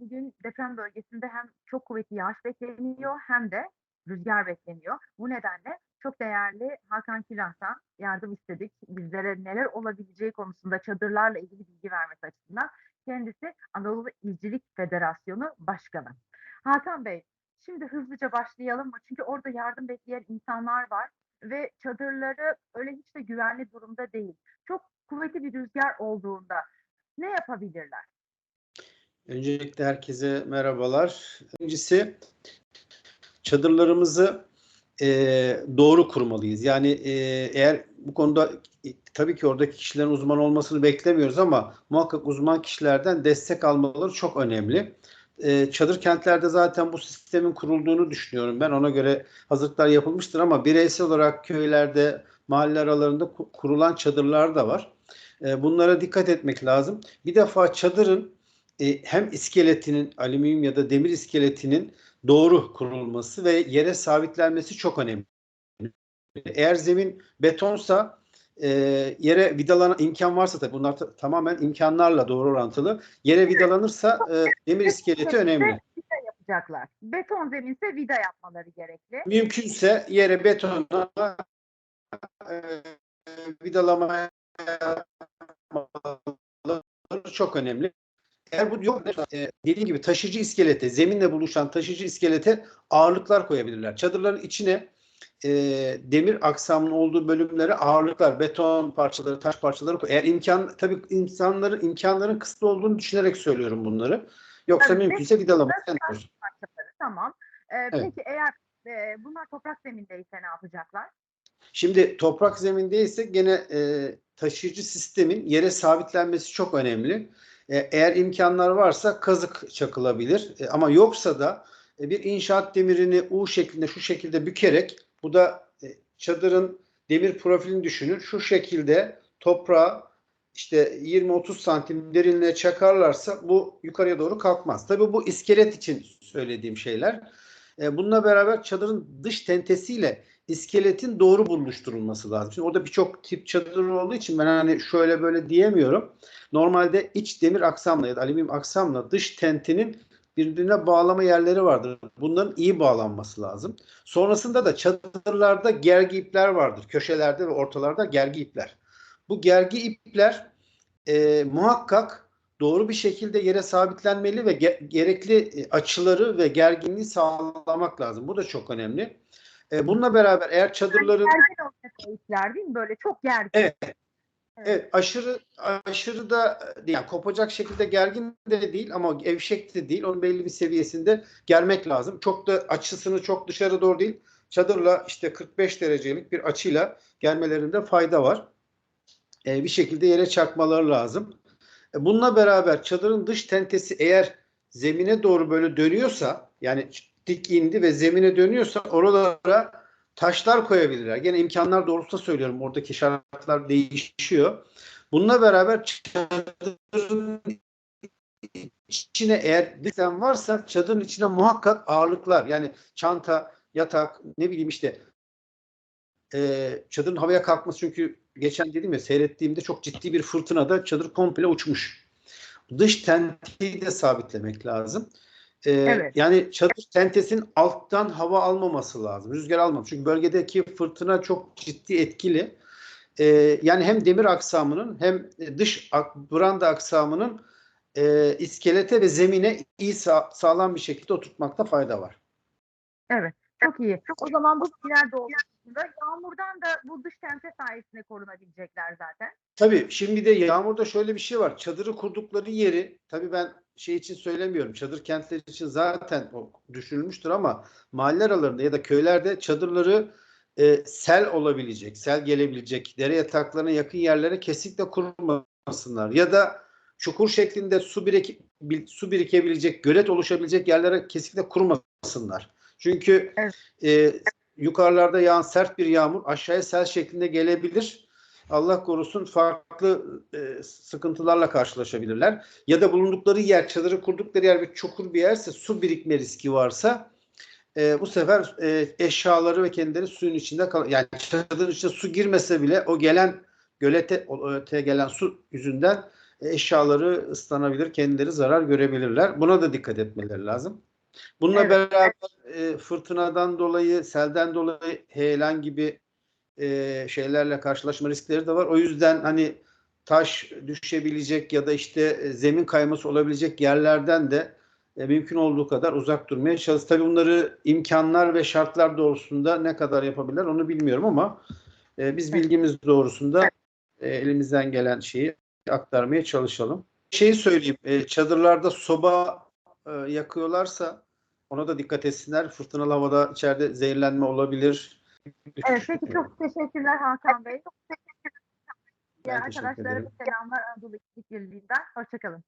bugün deprem bölgesinde hem çok kuvvetli yağış bekleniyor hem de rüzgar bekleniyor. Bu nedenle çok değerli Hakan Kiraz'dan yardım istedik. Bizlere neler olabileceği konusunda çadırlarla ilgili bilgi vermesi açısından. Kendisi Anadolu İzcilik Federasyonu Başkanı. Hakan Bey, şimdi hızlıca başlayalım mı? Çünkü orada yardım bekleyen insanlar var ve çadırları öyle hiç de güvenli durumda değil. Çok kuvvetli bir rüzgar olduğunda ne yapabilirler? Öncelikle herkese merhabalar. Birincisi çadırlarımızı e, doğru kurmalıyız. Yani e, eğer bu konuda e, tabii ki oradaki kişilerin uzman olmasını beklemiyoruz ama muhakkak uzman kişilerden destek almaları çok önemli. E, çadır kentlerde zaten bu sistemin kurulduğunu düşünüyorum. Ben ona göre hazırlıklar yapılmıştır ama bireysel olarak köylerde, mahalle aralarında kurulan çadırlar da var. E, bunlara dikkat etmek lazım. Bir defa çadırın e, hem iskeletinin alüminyum ya da demir iskeletinin doğru kurulması ve yere sabitlenmesi çok önemli. Eğer zemin betonsa e, yere vidalanan imkan varsa tabii bunlar ta- tamamen imkanlarla doğru orantılı. Yere vidalanırsa e, demir iskeleti önemli. Vida yapacaklar. Beton zeminse vida yapmaları gerekli. Mümkünse yere betona e, vidalama yapmaları çok önemli. Eğer bu yok e, dediğim gibi taşıyıcı iskelete, zeminle buluşan taşıyıcı iskelete ağırlıklar koyabilirler. Çadırların içine e, demir aksamının olduğu bölümlere ağırlıklar, beton parçaları, taş parçaları koy. Eğer imkan tabii insanların imkanların kısıtlı olduğunu düşünerek söylüyorum bunları. Yoksa Tabii, mümkünse vidalama. Parçaları, tamam. Ee, Evet. Peki eğer e, bunlar toprak zemindeyse ne yapacaklar? Şimdi toprak zemindeyse gene e, taşıyıcı sistemin yere sabitlenmesi çok önemli. E, eğer imkanlar varsa kazık çakılabilir. E, ama yoksa da e, bir inşaat demirini U şeklinde şu şekilde bükerek bu da çadırın demir profilini düşünün. Şu şekilde toprağa işte 20-30 santim derinliğe çakarlarsa bu yukarıya doğru kalkmaz. Tabii bu iskelet için söylediğim şeyler. E, bununla beraber çadırın dış tentesiyle iskeletin doğru buluşturulması lazım. Şimdi orada birçok tip çadır olduğu için ben hani şöyle böyle diyemiyorum. Normalde iç demir aksamla ya da alüminyum aksamla dış tentinin birbirine bağlama yerleri vardır. Bunların iyi bağlanması lazım. Sonrasında da çadırlarda gergi ipler vardır. Köşelerde ve ortalarda gergi ipler. Bu gergi ipler e, muhakkak doğru bir şekilde yere sabitlenmeli ve ge- gerekli e, açıları ve gerginliği sağlamak lazım. Bu da çok önemli. E, bununla beraber eğer çadırların Gergin olacak değil mi? Böyle çok gergin. Evet. Evet aşırı aşırı da yani kopacak şekilde gergin de değil ama gevşek de değil. Onun belli bir seviyesinde germek lazım. Çok da açısını çok dışarı doğru değil. Çadırla işte 45 derecelik bir açıyla germelerinde fayda var. Ee, bir şekilde yere çarpmaları lazım. E, bununla beraber çadırın dış tentesi eğer zemine doğru böyle dönüyorsa yani dik indi ve zemine dönüyorsa oralara taşlar koyabilirler. Gene imkanlar doğrultusunda söylüyorum. Oradaki şartlar değişiyor. Bununla beraber çadırın içine eğer dikten varsa çadırın içine muhakkak ağırlıklar yani çanta, yatak ne bileyim işte e, çadırın havaya kalkması çünkü geçen dedim ya seyrettiğimde çok ciddi bir fırtınada çadır komple uçmuş. Dış tentiyi de sabitlemek lazım. Ee, Evet. Yani çadır tentesin alttan hava almaması lazım. Rüzgar almaması. Çünkü bölgedeki fırtına çok ciddi etkili. Ee, yani hem demir aksamının hem dış branda aksamının e, iskelete ve zemine iyi sa- sağlam bir şekilde oturtmakta fayda var. Evet. Çok iyi. O zaman bu bilgiler doğrultusunda yağmurdan da bu dış tente sayesinde korunabilecekler zaten. Tabii şimdi de yağmurda şöyle bir şey var. Çadırı kurdukları yeri tabii ben şey için söylemiyorum. Çadır kentleri için zaten o düşünülmüştür ama mahalle aralarında ya da köylerde çadırları e, sel olabilecek, sel gelebilecek, dere yataklarına yakın yerlere kesinlikle kurmasınlar. Ya da çukur şeklinde su, birik, bil- su birikebilecek, gölet oluşabilecek yerlere kesinlikle kurmasınlar. Çünkü Evet. e, yukarılarda yağan sert bir yağmur aşağıya sel şeklinde gelebilir. Allah korusun farklı e, sıkıntılarla karşılaşabilirler. Ya da bulundukları yer, çadırı kurdukları yer bir çukur bir yerse su birikme riski varsa e, bu sefer e, eşyaları ve kendileri suyun içinde kal yani çadırın içine su girmese bile o gelen gölete öteye gelen su yüzünden eşyaları ıslanabilir, kendileri zarar görebilirler. Buna da dikkat etmeleri lazım. Bununla Evet. beraber e, fırtınadan dolayı, selden dolayı heyelan gibi e, şeylerle karşılaşma riskleri de var. O yüzden hani taş düşebilecek ya da işte e, zemin kayması olabilecek yerlerden de e, mümkün olduğu kadar uzak durmaya çalış. Tabii bunları imkanlar ve şartlar doğrusunda ne kadar yapabilirler onu bilmiyorum ama e, biz bilgimiz doğrusunda e, elimizden gelen şeyi aktarmaya çalışalım. Şeyi söyleyeyim, e, çadırlarda soba e, yakıyorlarsa ona da dikkat etsinler. Fırtınalı havada içeride zehirlenme olabilir. Evet, peki çok teşekkürler Hakan Bey. Ben teşekkür Arkadaşlara selamlar Anadolu İşlik Birliği'nden. Hoşçakalın.